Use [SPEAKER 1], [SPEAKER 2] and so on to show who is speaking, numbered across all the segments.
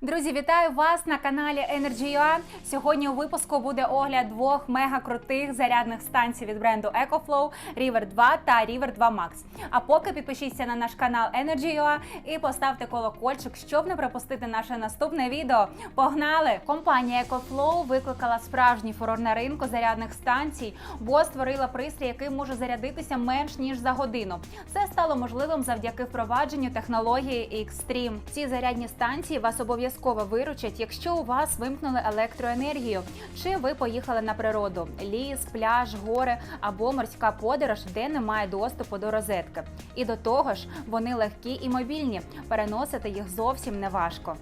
[SPEAKER 1] Друзі, вітаю вас на каналі Energy.ua. Сьогодні у випуску буде огляд двох мега крутих зарядних станцій від бренду EcoFlow River 2 та River 2 Max. А поки підпишіться на наш канал Energy.ua і поставте колокольчик, щоб не пропустити наше наступне відео. Погнали! Компанія EcoFlow викликала справжній фурор на ринку зарядних станцій, бо створила пристрій, який може зарядитися менш ніж за годину. Це стало можливим завдяки впровадженню технології Xtreme. Ці зарядні станції вас обов'язково виручать, якщо у вас вимкнули електроенергію, чи ви поїхали на природу, ліс, пляж, гори або морська подорож, де немає доступу до розетки. І до того ж, вони легкі і мобільні. Переносити їх зовсім не важко.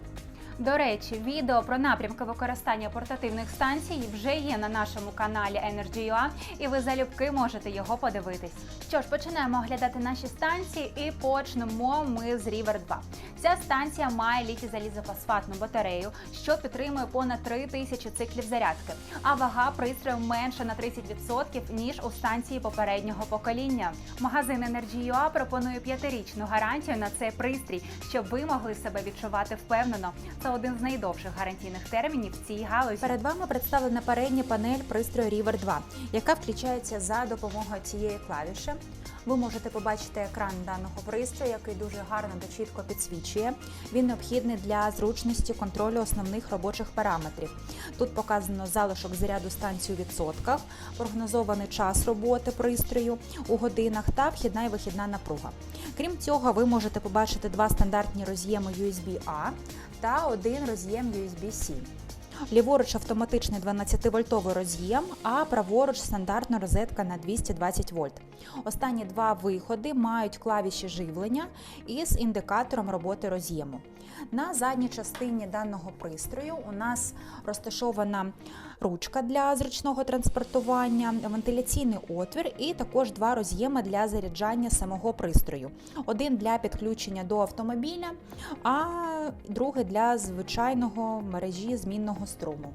[SPEAKER 1] До речі, відео про напрямки використання портативних станцій вже є на нашому каналі Energy.ua, і ви залюбки можете його подивитись. Що ж, починаємо оглядати наші станції і почнемо ми з River 2. Ця станція має літій залізофосфатну батарею, що підтримує понад 3000 циклів зарядки, а вага пристрою менша на 30% ніж у станції попереднього покоління. Магазин Energy.ua пропонує п'ятирічну гарантію на цей пристрій, щоб ви могли себе відчувати впевнено. Це один з найдовших гарантійних термінів в цій галузі.
[SPEAKER 2] Перед вами представлена передня панель пристрою River 2, яка включається за допомогою цієї клавіші. Ви можете побачити екран даного пристрою, який дуже гарно та чітко підсвічує. Він необхідний для зручності контролю основних робочих параметрів. Тут показано залишок заряду станції у відсотках, прогнозований час роботи пристрою у годинах та вхідна і вихідна напруга. Крім цього, ви можете побачити два стандартні роз'єми USB-A та один роз'єм USB-C. Ліворуч автоматичний 12-вольтовий роз'єм, а праворуч стандартна розетка на 220 вольт. Останні два виходи мають клавіші живлення із індикатором роботи роз'єму. На задній частині даного пристрою у нас розташована ручка для зручного транспортування, вентиляційний отвір і також два роз'єми для заряджання самого пристрою. Один для підключення до автомобіля, а другий для звичайного мережі змінного струму.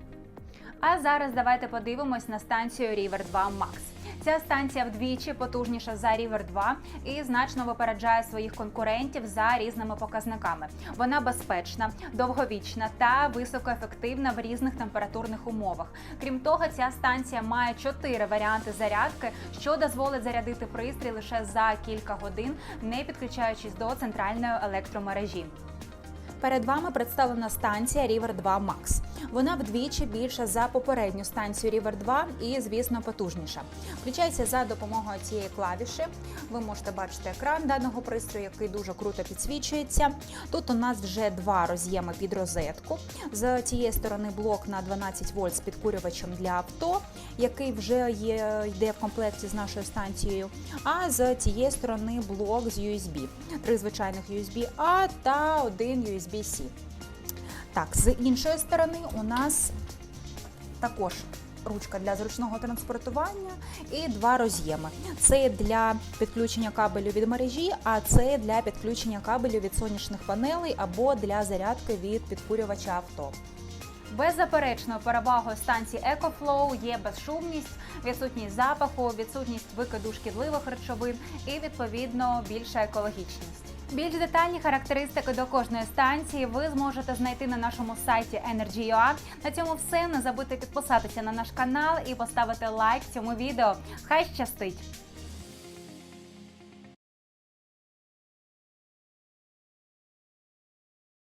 [SPEAKER 1] А зараз давайте подивимось на станцію River 2 Max. Ця станція вдвічі потужніша за River 2 і значно випереджає своїх конкурентів за різними показниками. Вона безпечна, довговічна та високоефективна в різних температурних умовах. Крім того, ця станція має чотири варіанти зарядки, що дозволить зарядити пристрій лише за кілька годин, не підключаючись до центральної електромережі.
[SPEAKER 2] Перед вами представлена станція River 2 Max. Вона вдвічі більша за попередню станцію River 2 і, звісно, потужніша. Включається за допомогою цієї клавіші. Ви можете бачити екран даного пристрою, який дуже круто підсвічується. Тут у нас вже два роз'єми під розетку. З цієї сторони блок на 12 вольт з підкурювачем для авто, який вже є, йде в комплекті з нашою станцією. А з цієї сторони блок з USB. Три звичайних USB-A та один USB-C. Так, з іншої сторони у нас також ручка для зручного транспортування і два роз'єми. Це для підключення кабелю від мережі, а це для підключення кабелю від сонячних панелей або для зарядки від підкурювача авто.
[SPEAKER 1] Беззаперечною перевагою станції EcoFlow є безшумність, відсутність запаху, відсутність викиду шкідливих речовин і відповідно більша екологічність. Більш детальні характеристики до кожної станції ви зможете знайти на нашому сайті Energy.ua. На цьому все. Не забудьте підписатися на наш канал і поставити лайк цьому відео. Хай щастить!